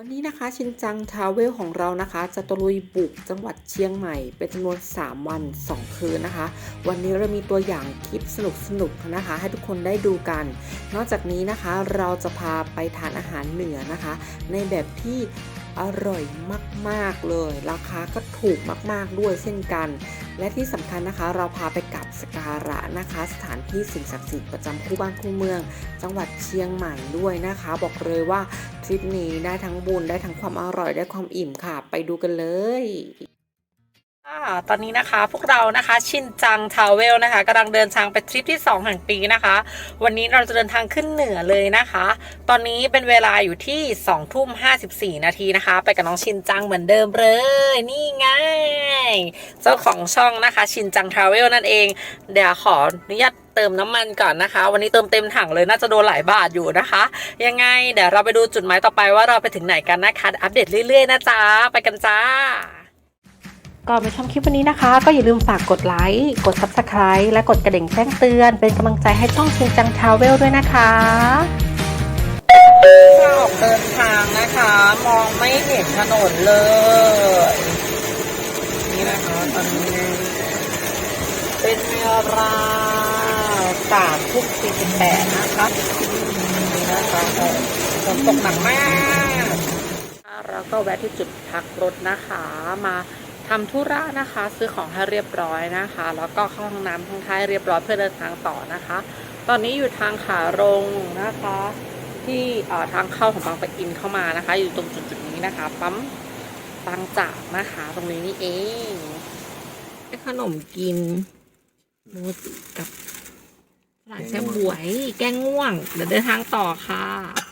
วันนี้นะคะชินจังทราเวลของเรานะคะ จะตะลุยบุกจังหวัดเชียงใหม่ เป็นจำนวน 3 วัน 2 คืนนะคะ วันนี้เรามีตัวอย่างคลิปสนุกสนุกนะคะ ให้ทุกคนได้ดูกัน นอกจากนี้นะคะเราจะพาไปทานอาหารเหนือนะคะ ในแบบที่ อร่อยมาก ๆ เลย ราคาก็ถูกมาก ๆ ด้วยเช่นกัน และที่สำคัญนะคะ เราพาไปกับสการะนะคะ สถานที่สิ่งศักดิ์สิทธิ์ประจำคู่บ้านคู่เมือง จังหวัดเชียงใหม่ด้วยนะคะ บอกเลยว่าทริปนี้ได้ทั้งบุญได้ทั้งความอร่อยได้ความอิ่มค่ะ ไปดูกันเลย ตอนนี้นะคะพวกเรานะคะชินจังทาวเวลนะคะกำลังเดินทางไปทริปที่ 2 แห่งปีนะคะ วันนี้เราจะเดินทางขึ้นเหนือเลยนะคะ ตอนนี้เป็นเวลาอยู่ที่2ทุ่ม54 นาทีนะคะ ไปกับน้องชินจังเหมือนเดิมเลย นี่ไง เจ้าของช่องนะคะ ชินจังทาวเวลนั่นเอง เดี๋ยวขออนุญาตเติมน้ำมันก่อนนะคะ วันนี้เติมเต็มถังเลยน่าจะโดนหลายบาทอยู่นะคะ ยังไงเดี๋ยวเราไปดูจุดหมายต่อไปว่าเราไปถึงไหนกันนะคะอัปเดตเรื่อยๆนะจ๊ะไปกันจ้า ก่อนไปชมคลิปวันนี้นะคะ ก็อย่าลืมฝากกดไลค์กด Subscribe และกดกระดิ่งแจ้งเตือน เป็นกำลังใจให้ช่องชินจังทาวเวลด้วยนะคะเราออกเดินทางนะคะ มองไม่เห็นถนนเลย นี่นะคะตอนนี้เป็นเวลาสามทุ่มสี่สิบแปดนะคะนี่นะคะฝนตกหนักมาก แล้วก็แวะที่จุดพักรถนะคะมา ทำธุระนะคะ ซื้อของให้เรียบร้อยนะคะ แล้วก็เข้าห้องน้ำห้องท้ายเรียบร้อยเพื่อเดินทางต่อนะคะ ตอนนี้อยู่ทางขาลงนะคะ ที่ทางเข้าของบางปะอินเข้ามานะคะ อยู่ตรงจุดจุดๆนี้นะคะ ปั๊มบางจากนะคะ ตรงนี้นี่เองได้ขนมกินโมูสกับหลานแซ่บบวย แกงง่วง เดี๋ยวเดินทางต่อค่ะ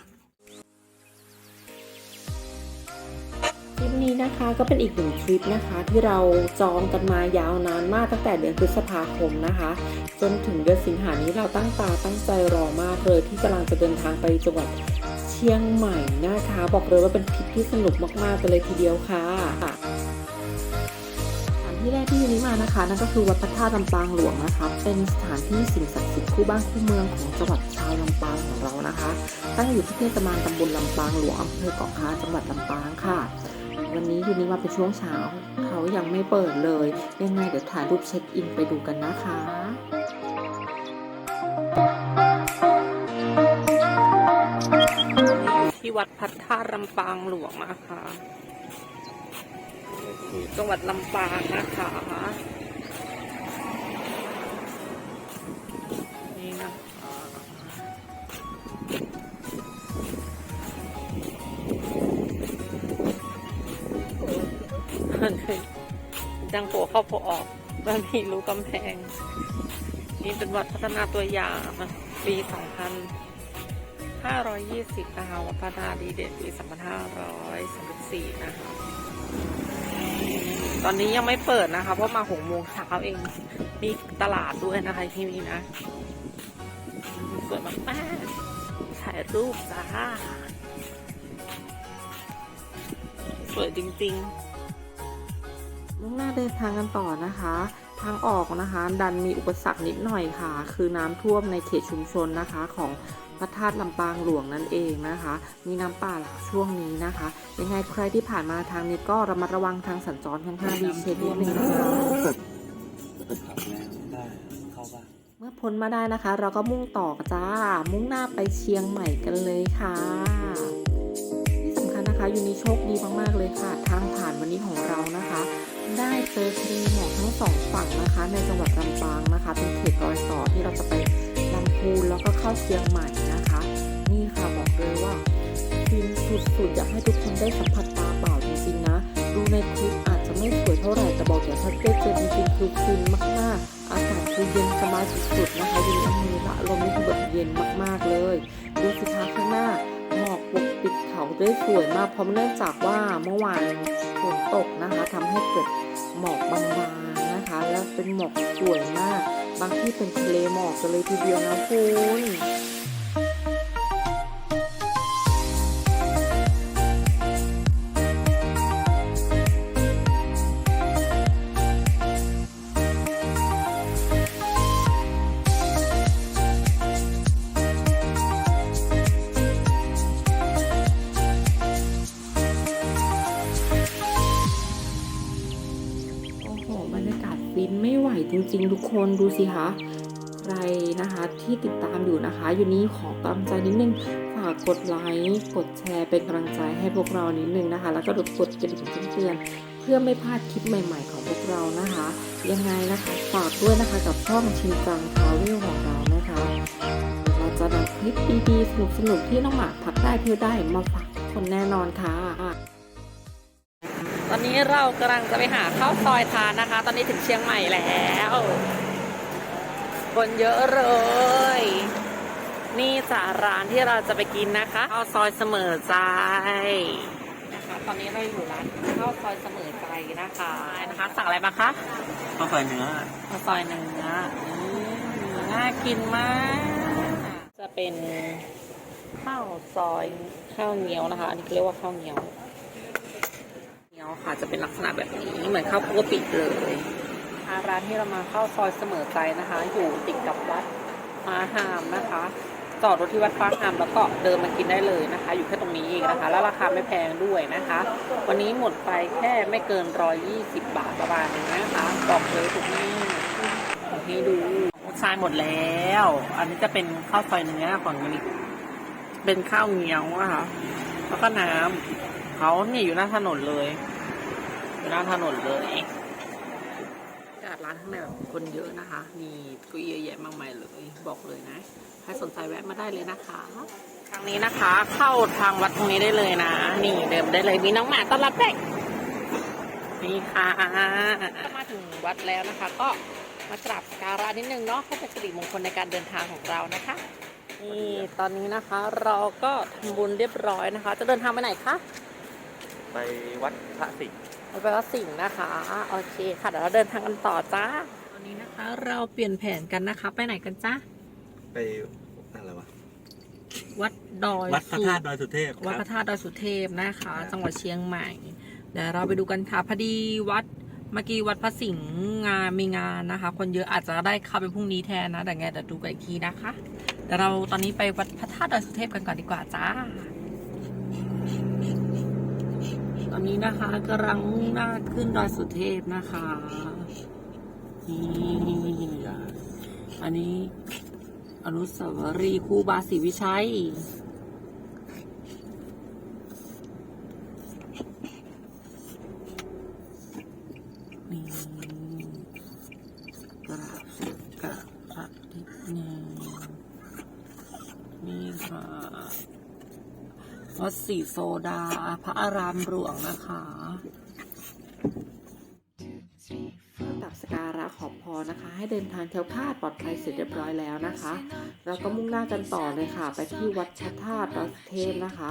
ทริปนี้นะคะก็เป็นอีกหนึ่งทริปนะคะ ที่เราจองกันมายาวนานมากตั้งแต่เดือนพฤษภาคมนะคะ จนถึงเดือนสิงหานี้เราตั้งตาตั้งใจรอมากเลยที่กำลังจะเดินทางไปจังหวัดเชียงใหม่นะคะ บอกเลยว่าเป็นทริปที่สนุกมากๆกันเลยทีเดียวค่ะสถานที่แรกที่ยูนี้มานะคะนั่นก็คือวัดพระธาตุลำปางหลวงนะคะ เป็นสถานที่สิ่งศักดิ์สิทธิ์คู่บ้านคู่เมืองของจังหวัดชาวลำปางของเรานะคะ ตั้งอยู่ที่เทศบาลตำบลลำปางหลวงอำเภอเกาะคาจังหวัดลำปางค่ะ วันนี้ยูนี้มาเป็นช่วงเช้า เขายังไม่เปิดเลย ยังไงเดี๋ยวถ่ายรูปเช็คอินไปดูกันนะคะที่วัดพัทธาตุลำปางหลวงนะคะจังหวัดลำปางนะคะ จังโผล่เข้าโผล่ออกมันมีรูกำแพง นี่เป็นวัดพัฒนาตัวอย่างปี2020 นะคะวัดพัฒนาดีเด่นปี 2534 นะคะ ตอนนี้ยังไม่เปิดนะคะ เพราะมาหกโมงเช้าเอง มีตลาดด้วยนะคะที่นี่นะสวยมากๆถ่ายรูปจ้า สวยจริง มุ่งหน้าเดินทางกันต่อนะคะ ทางออกนะคะ ดันมีอุปสรรคนิดหน่อยค่ะ คือน้ำท่วมในเขตชุมชนนะคะของพระธาตุลำปางหลวงนั่นเองนะคะ มีน้ำป่าหลากช่วงนี้นะคะ ยังไงใครที่ผ่านมาทางนี้ก็ระมัดระวังทางสัญจรค่อนข้างดีเช็คนิดนึงนะคะเมื่อพ้นมาได้นะคะ เราก็มุ่งต่อจ้า มุ่งหน้าไปเชียงใหม่กันเลยค่ะ ที่สำคัญนะคะยูนีโชคดีมากๆเลยค่ะ ทางผ่านวันนี้ของเรา ได้เจอทะเลหมอกทั้งสองฝั่งนะคะ ในจังหวัดลำปางนะคะ เป็นเขตรอยต่อที่เราจะไปลำพูนแล้วก็เข้าเชียงใหม่นะคะ นี่ค่ะบอกเลยว่าฟินสุดๆอยากให้ทุกคนได้สัมผัสตาเปล่าจริงๆนะ ดูในคลิปอาจจะไม่สวยเท่าไหร่แต่บอกอย่างถ้าได้เจอจริงๆคือฟินมากๆ อากาศคือเย็นสบายสุดๆนะคะยินอำมือละลมนี่คือแบบเย็นมากๆเลยดูสิคะข้างหน้าหมอกปกปิดเขาได้สวยมากเพราะเนื่องจากว่าเมื่อวานฝนตกนะคะทำให้เกิด หมอกบางๆนะคะ แล้วเป็นหมอกสวยมาก บางที่เป็นทะเลหมอกกันเลยทีเดียวนะคุณ คนดูสิคะใครนะคะที่ติดตามอยู่นะคะ อยู่นี้ขอกำลังใจนิดนึงฝากกดไลค์กดแชร์เป็นกำลังใจให้พวกเรานิดนึงนะคะ แล้วก็กดกระดิ่งเตือนเพื่อไม่พลาดคลิปใหม่ ๆ ของพวกเรานะคะ ยังไงนะคะฝากด้วยนะคะกับช่องชินจังทาวเวลของเรานะคะ เราจะนำคลิปดีๆสนุกๆที่น้องหมาพักได้เพื่อได้มาฝากทุกคนแน่นอนค่ะตอนนี้เรากำลังจะไปหาข้าวซอยทานนะคะ ตอนนี้ถึงเชียงใหม่แล้ว คนเยอะเลย นี่จะร้านที่เราจะไปกินนะคะข้าวซอยเสมอใจนะคะ ตอนนี้เราอยู่ร้านข้าวซอยเสมอใจนะคะนะคะ สั่งอะไรมาคะข้าวซอยเนื้อข้าวซอยเนื้ออืมน่ากินมาก จะเป็นข้าวซอยข้าวเหนียวนะคะอันนี้เขาเรียกว่าข้าวเหนียวเหนียวค่ะจะเป็นลักษณะแบบนี้เหมือนข้าวปกติเลย ร้านที่เรามาเข้าซอยเสมอใจนะคะ อยู่ติดกับวัดฟ้าหามนะคะ จอดรถที่วัดฟ้าหามแล้วก็เดินมากินได้เลยนะคะ อยู่แค่ตรงนี้เองนะคะ แล้วราคาไม่แพงด้วยนะคะ วันนี้หมดไปแค่ไม่เกิน120บาทประมาณนี้นะคะบอกเลยทุกนี่ของให้ดูของชายหมดแล้ว อันนี้จะเป็นข้าวซอยเนื้อของมิกเป็นข้าวเหนียวนะคะแล้วก็น้ำเขาเนี่ยอยู่หน้าถนนเลยอยู่หน้าถนนเลย ร้านข้างในแบบคนเยอะนะคะ มีเกุยเยอะแยะมากมายเลย บอกเลยนะ ใครสนใจแวะมาได้เลยนะคะทางนี้นะคะ เข้าทางวัดตรงนี้ได้เลยนะ นี่เดิมได้เลยมีน้องหมาต้อนรับด้นี่ค่ะมาถึงวัดแล้วนะคะ ก็มากราบสักการะนิดนึงเนาะเพื่อเป็นสิริมงคลในการเดินทางของเรานะคะนี่ตอนนี้นะคะ เราก็ทำบุญเรียบร้อยนะคะ จะเดินทางไปไหนคะไปวัดพระสิงห์ เราไปวัดสิงห์นะคะ โอเคค่ะ เดี๋ยวเราเดินทางกันต่อจ้าตอนนี้นะคะ เราเปลี่ยนแผนกันนะคะ ไปไหนกันจ้าไปอะไรวะ วัดดอยวัดพระธาตุดอยสุเทพวัดคพรับระธาตุดอยสุเทพนะคะครับจังหวัดเชียงใหม่ เดี๋ยวเราไปดูกันค่ะพอดีวัดเมื่อกี้วัดพระสิงห์งานมีงานนะคะ คนเยอะอาจจะได้เข้าไปพรุ่งนี้แทนนะ แต่ไงเดี๋ยวดูกันอีกทีนะคะ เดี๋ยวเราตอนนี้ไปวัดพระธาตุดอยสุเทพกันก่อนดีกว่าจ้า ต อนนี้นะคะกำลังมุ่งหน้าขึ้นดอยสุเทพนะคะนี่อันนี้อนุสาวรีย์ครูบาศรีวิชัย นี่กระกระระนิดนึงนี่ค่ะ สีโซดา พระอารามหลวงนะคะ นะคะ ให้เดินทางแคล้วคลาดปลอดภัยเสร็จเรียบร้อยแล้วนะคะ เราก็มุ่งหน้ากันต่อเลยค่ะ ไปที่วัดพระธาตุดอยสุเทพนะคะ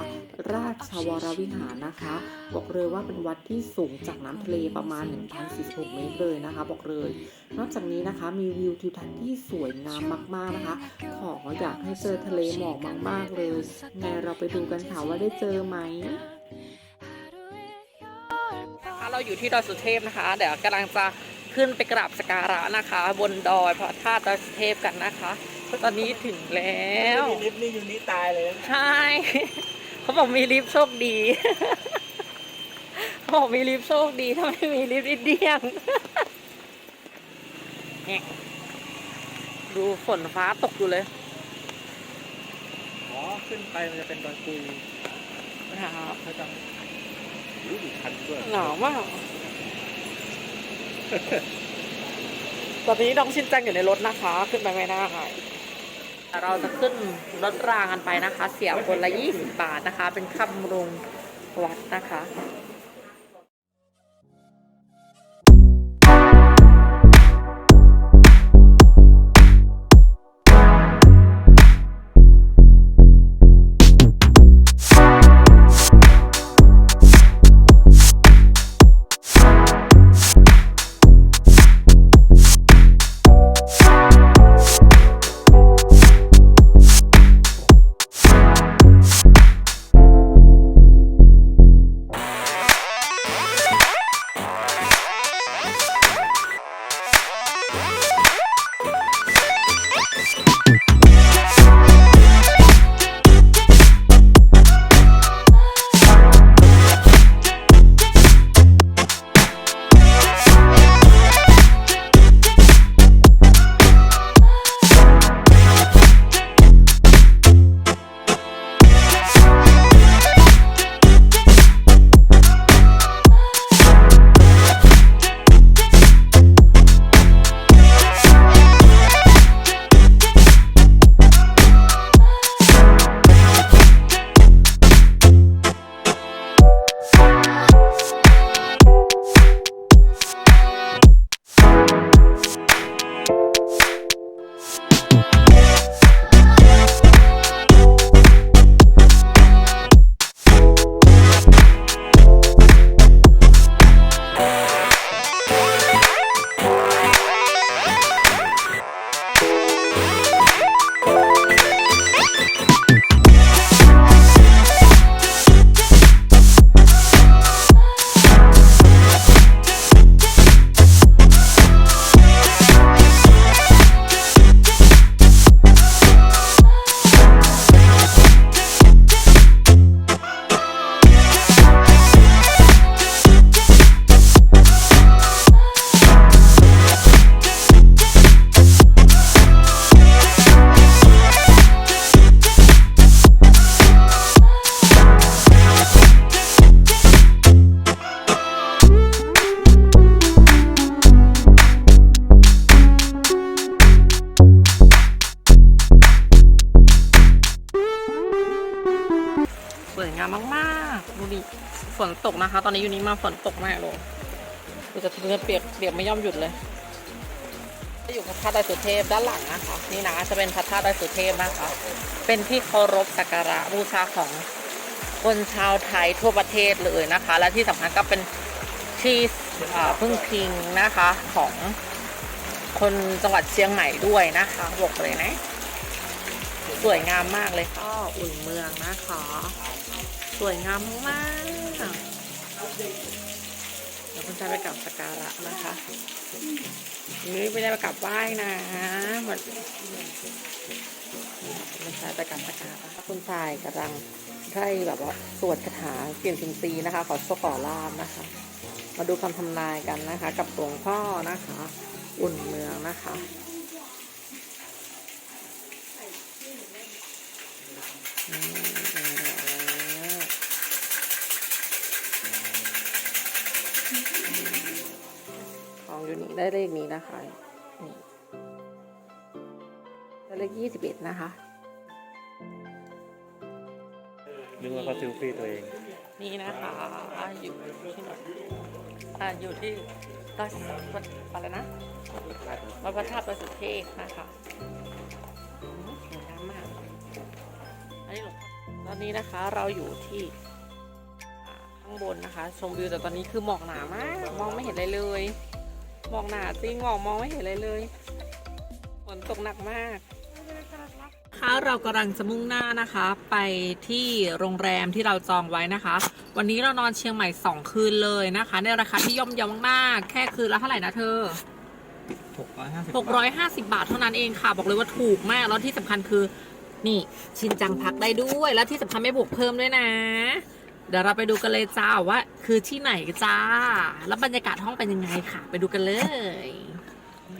ราชวรวิหารนะคะ บอกเลยว่าเป็นวัดที่สูงจากน้ำทะเลประมาณ 1,046 เมตรเลยนะคะ บอกเลย นอกจากนี้นะคะมีวิวทิวทัศน์ที่สวยงามมากๆนะคะ ขออยากให้เจอทะเลหมอกมาก ๆ เลยไงเราไปดูกันค่ะว่าได้เจอไหมเราอยู่ที่ดอยสุเทพนะคะ เดี๋ยวกำลังจะ ขึ้นไปกราบสกการะนะคะ บนดอยพระธาตุดอยสุเทพกันนะคะตอนนี้ถึงแล้วลิฟต์นี่อยู่นี่ตายเลยใช่ เขาบอกมีลิฟต์โชคดีเขาบอกมีลิฟต์โชคดีถ้าไม่มีลิฟต์อินเดียงเนี่ยดูฝนฟ้าตกอยู่เลยอ๋อขึ้นไปมันจะเป็นดอยปุยนะครับเขาจะรู้อยู่คันด้วยหนาวมาก ตอนนี้น้องชินจังอยู่ในรถนะคะ ขึ้นไปไม่ได้แต่เราจะขึ้นรถรางกันไปนะคะ เสียคนละ 20 บาทนะคะ เป็นคำรุงวัดนะคะ มากๆดิ ฝนตกนะคะ ตอนนี้อยู่นี้มาฝนตกมากเลยดูจะเรือเปียกเปียกไม่ย่อมหยุดเลย อยู่พระธาตุดอยสุเทพด้านหลังนะคะ นี่นะจะเป็นพระธาตุดอยสุเทพนะคะ เป็นที่เคารพสักการะบูชาของคนชาวไทยทั่วประเทศเลยนะคะ และที่สำคัญก็เป็นที่พึ่งพิงนะคะของคนจังหวัดเชียงใหม่ด้วยนะคะบอกเลยนะ สวยงามมากเลยก็อุ่นเมืองนะคะ สวยงามมากเดี๋ยวคุณชายไปกลับสการะนะคะนี่ไม่ได้ไปกลับไหว้นะมือนคุณชายไปกลับสการะคุณชายกำลังได้แบบว่าสวดคาถาเปลี่ยนสินซีนะคะ ขอโชคขอลาบนะคะ มาดูคำทำนายกันนะคะ กับหลวงพ่อนะคะ อุ่นเมืองนะคะอื องอยู่นี่ได้เลขนี้นะคะนี่ได้เลขยี่สิบเอ็ดนะคะนึกว่าเขาซิลฟี่ตัวเอง นี่นะคะอยู่ที่ไหนอ่าอยู่ที่ราชวัดอะไรนะวัดพระธาตุประสุเทพนะคะอืมสวยงามมากอันนี้หลวงพ่อตอนนี้นะคะเราอยู่ที่อ่าข้างบนนะคะ ชมวิวแต่ตอนนี้คือหมอกหนามาก มองไม่เห็นอะไรเลย หมอกหนาจริงหมอกมองไม่เห็นอะไรเลยฝนตกหนักมากค่ะเรากำลังจะมุ่งหน้านะคะ ไปที่โรงแรมที่เราจองไว้นะคะ วันนี้เรานอนเชียงใหม่ 2 คืนเลยนะคะ ในราคาที่ย่อมเยาวมากๆแค่คืนละเท่าไหร่นะเธอ 650 650บาทเท่านั้นเองค่ะ บอกเลยว่าถูกมากแล้วที่สำคัญคือ นี่ชินจังพักได้ด้วย แล้วที่สำคัญไม่บวกเพิ่มด้วยนะ เดี๋ยวเราไปดูกันเลยจ้าว่า คือที่ไหนจ้า แล้วบรรยากาศห้องเป็นยังไงค่ะ ไปดูกันเลย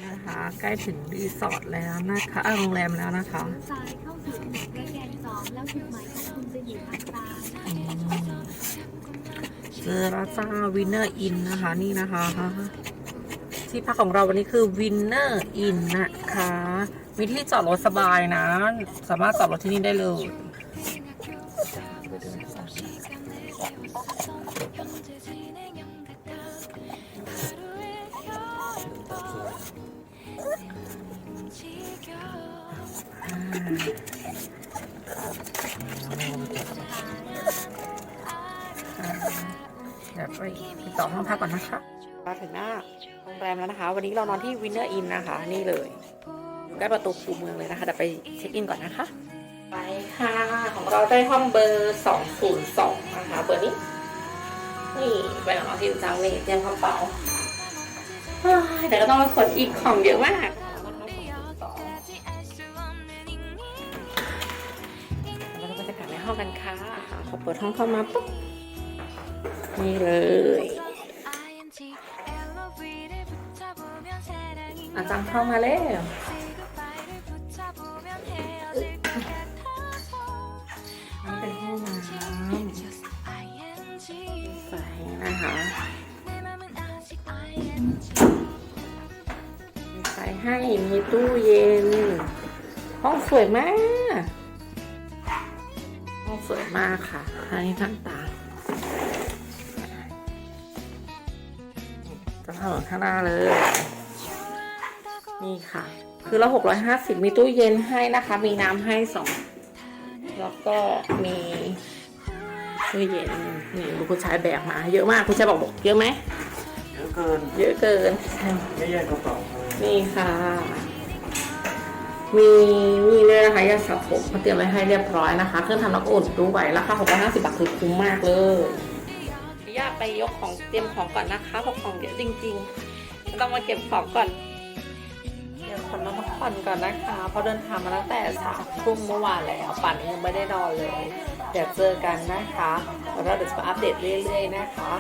นะคะใกล้ถึงรีสอร์ทแล้วนะคะเอ้ยโรงแรมแล้วนะคะซ้ายเข้าสู่ถนนพระแยงสองแล้วจุดหมายของคุณจะอยู่ทางซ้ายอืมเจอแล้วจ้าวินเนอร์อินนะคะนี่นะคะ ที่พักของเราวันนี้คือวินเนอร์อินนะคะ มีที่จอดรถสบายนะ สามารถจอดรถที่นี่ได้เลย เดี๋ยวไปติดต่อห้องพักก่อนนะคะมาถึงหน้าโรงแรมแล้วนะคะ วันนี้เรานอนที่วินเนอร์อินนะคะ นี่เลยอยู่ใกล้ประตูคูเมืองเลยนะคะเดี๋ยวไปเช็คอินก่อนนะคะ ไปค่ะ ของเราได้ห้องเบอร์202นะคะเบอร์นี้ นี่ไปนอนที่จังเลยเตรียมกระเป๋าเฮ้ยแต่ก็ต้องมาขนอีกของเยอะมาก ปิดห้องเข้ามาปุ๊บนี่เลยอาจารย์เข้ามาแล้วนี่เป็นห้องน้ำใส่นะคะมีไฟให้มีตู้เย็น ห้องสวยมาก มากค่ะให้ทั้งตาจะถนนข้างหน้าเลย นี่ค่ะ คือละหกร้อยห้าสิบมีตู้เย็นให้นะคะ มีน้ำให้สอง แล้วก็มีตู้เย็น นี่ดูคุณชายแบกมา เยอะมาก คุณชายบอกบอกเยอะไหม เยอะเกิน เยอะเกิน ไม่แยกกระเป๋านี่ค่ะ มีมีเลยนะคะยาสระผมเขาเตรียมไว้ให้เรียบร้อยนะคะ เครื่องทำน้ำอุ่นด้วยราคา650บาทคือคุ้มมากเลยย่าไปยกของเตรียมของก่อนนะคะเพราะของเยอะจริงๆต้องมาเก็บของก่อนเดี๋ยวคนมาพักผ่อนก่อนนะคะเพราะเดินทางมาตั้งแต่สามทุ่มเมื่อวานแล้วป่านนี้ยังไม่ได้นอนเลย เดี๋ยวเจอกันนะคะแล้วเราเดี๋ยวจะมาอัปเดตเรื่อยๆนะคะ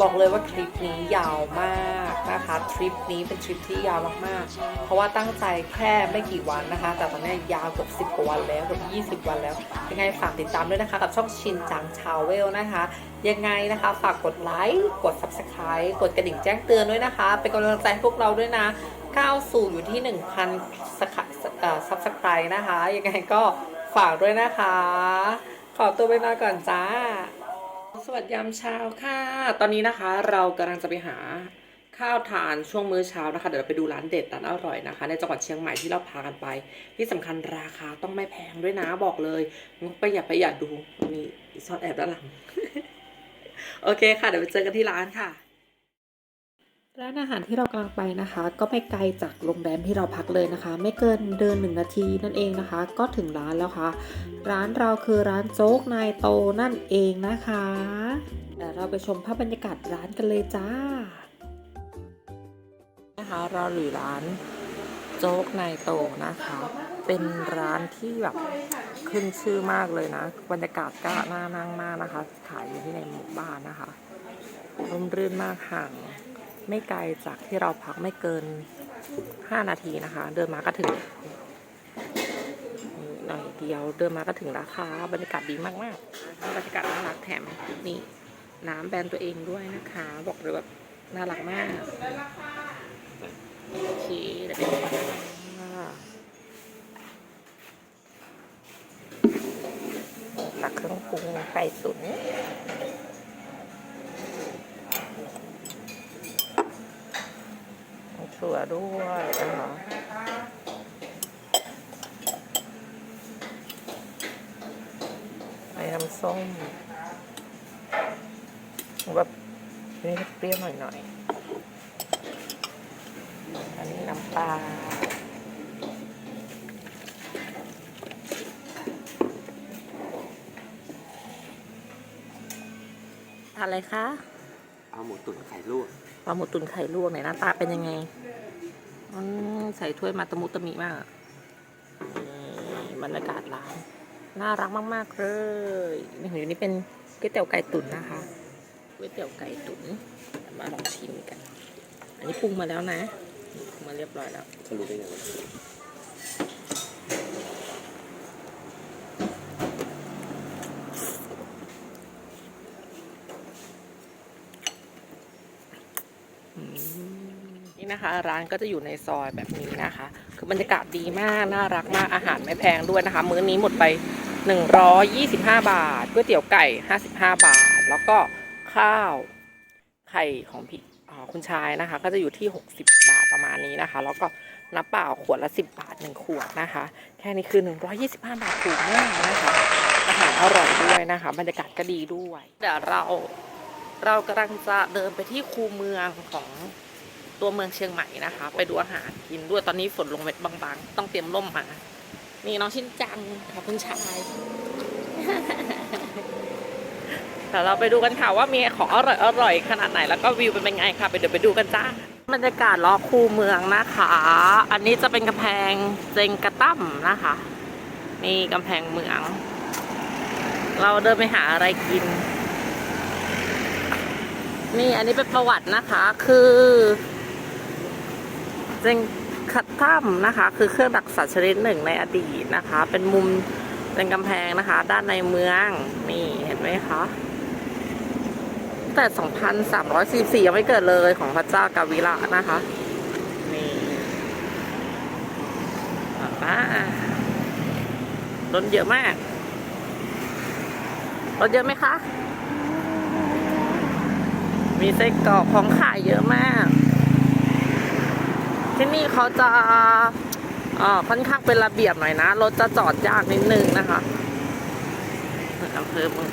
บอกเลยว่าทริปนี้ยาวมากนะคะทริปนี้เป็นทริปที่ยาวมากๆ เพราะว่าตั้งใจแค่ไม่กี่วันนะคะ แต่ตอนนี้ยาวเกือบ10กว่าวันแล้วเกือบ20 วันแล้ว ยังไงฝากติดตามด้วยนะคะ กับช่องชินจังชาวเวลนะคะ ยังไงนะคะ ฝากกดไลค์กด subscribe กดกระดิ่งแจ้งเตือนด้วยนะคะ เป็นกำลังใจให้พวกเราด้วยนะก้าวสู่อยู่ที่ 1,000สักเอ่อ subscribe นะคะ ยังไงก็ฝากด้วยนะคะ ขอตัวไปนอนก่อนจ้า สวัสดียามเช้าค่ะ ตอนนี้นะคะเรากำลังจะไปหาข้าวทานช่วงมื้อเช้านะคะ เดี๋ยวเราไปดูร้านเด็ดร้านอร่อยนะคะ ในจังหวัดเชียงใหม่ที่เราพากันไป ที่สำคัญราคาต้องไม่แพงด้วยนะบอกเลยงบประหยัดประหยัดดูมีซ่อนแอบด้านหลัง โอเคค่ะ เดี๋ยวไปเจอกันที่ร้านค่ะ ร้านอาหารที่เรากำลังไปนะคะ ก็ไม่ไกลจากโรงแรมที่เราพักเลยนะคะ ไม่เกินเดินหนึ่งนาทีนั่นเองนะคะ ก็ถึงร้านแล้วค่ะ ร้านเราคือร้านโจ๊กนายโตนั่นเองนะคะเดี๋ยวเราไปชมภาพบรรยากาศร้านกันเลยจ้า นะคะเราอยู่ร้านโจ๊กนายโตนะคะ เป็นร้านที่แบบขึ้นชื่อมากเลยนะ บรรยากาศก็น่านั่งมากนะคะ ขายอยู่ที่ในหมู่บ้านนะคะร่มรื่นมากห่าง ไม่ไกลจากที่เราพักไม่เกิน 5 นาทีนะคะ เดินมาก็ถึงหน่อยเดียวเดินมาก็ถึงราคาบรรยากาศดีมากๆบรรยากาศน่ารักแถมนี่น้ำแบรนด์ตัวเองด้วยนะคะ บอกเลยแบบน่ารักมากโอเคเดี๋ยวไปดูกันค่ะตักเครื่องปรุงไก่ตุ๋น มีถั่วด้วยนะคะไอ้น้ำส้มแบบนี่เปรี้ยวหน่อยหน่อยๆอันนี้น้ำปลาอะไรคะ เอาหมูตุ๋นไข่ลวกปลาหมูตุ๋นไข่ลวกเนี่ยหน้าตาเป็นยังไงอืม ใส่ถ้วยมาตะมุตะมิมากอะนี่บรรยากาศร้าน น่ารักมาก ๆ เลยนี่ของอยู่นี่เป็นก๋วยเตี๋ยวไก่ตุ๋นนะคะก๋วยเตี๋ยวไก่ตุ๋นมาลองชิมกัน อันนี้ปรุงมาแล้วนะปรุงมาเรียบร้อยแล้วทะลุได้ไงวะ นี่นะคะ ร้านก็จะอยู่ในซอยแบบนี้นะคะ คือบรรยากาศดีมาก น่ารักมากอาหารไม่แพงด้วยนะคะ มื้อนี้หมดไป 125 บาทก๋วยเตี๋ยวไก่ 55 บาท แล้วก็ข้าวไข่ของพี่คุณชายนะคะ ก็จะอยู่ที่ 60 บาทประมาณนี้นะคะ แล้วก็น้ำเปล่าขวดละ 10 บาท 1 ขวดนะคะ แค่นี้คือ 125 บาทถูกมากนะคะอาหารอร่อยด้วยนะคะ บรรยากาศก็ดีด้วย เดี๋ยวเราเรากำลังจะเดินไปที่คูเมืองของ ตัวเมืองเชียงใหม่นะคะ ไปดูอาหารกินด้วยตอนนี้ฝนลงเม็ดบางๆ ต้องเตรียมร่มมา นี่น้องชินจังค่ะคุณชายแต่เราไปดูกันค่ะว่ามีของอร่อยอร่อยขนาดไหนแล้วก็วิวเป็นยังไงค่ะไปเดี๋ยวไปดูกันจ้าบรรยากาศล้อคูเมืองนะคะ อันนี้จะเป็นกำแพงเจงกระตั้มนะคะนี่กำแพงเมือง เราเดินไปหาอะไรกิน นี่อันนี้เป็นประวัตินะคะคือ เจงคัดถ้ำนะคะ คือเครื่องดักสัตว์ชนิดหนึ่งในอดีตนะคะ เป็นมุมเป็นกำแพงนะคะ ด้านในเมืองนี่เห็นไหมคะแต่ 2,344 ยังไม่เกิดเลยของพระเจ้ากาวิระนะคะ นี่ป้ารถเยอะมาก รถเยอะไหมคะ มีไส้กรอกของขายเยอะมาก ที่นี่เขาจะเออค่อนข้างเป็นระเบียบหน่อยนะ รถจะจอดยากนิดนึงนะคะอำเภอเมือง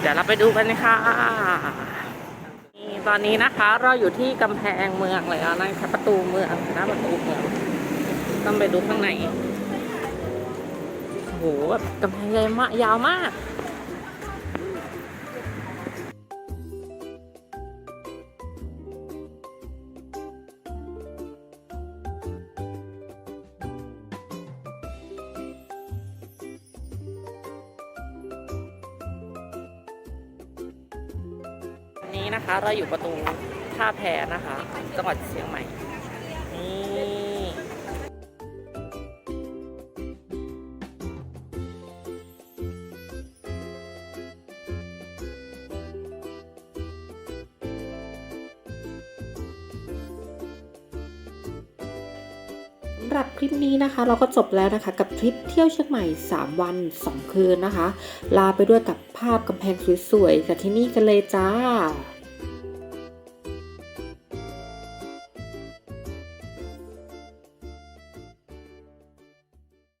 เดี๋ยวเราไปดูกันค่ะตอนนี้นะคะเราอยู่ที่กำแพงเมืองเลยอะนั่นค่ะประตูเมืองน้าประตูเมืองต้องไปดูข้างในโอ้โหแบบกำแพงใหญ่มากยาวมาก นี้นะคะ เราอยู่ประตูท่าแพนะคะ จังหวัดเชียงใหม่นี่ นี้นะคะ เราก็จบแล้วนะคะ กับทริปเที่ยวเชียงใหม่ 3 วัน 2 คืนนะคะ ลาไปด้วยกับภาพกำแพงสวยๆกับที่นี่กันเลยจ้า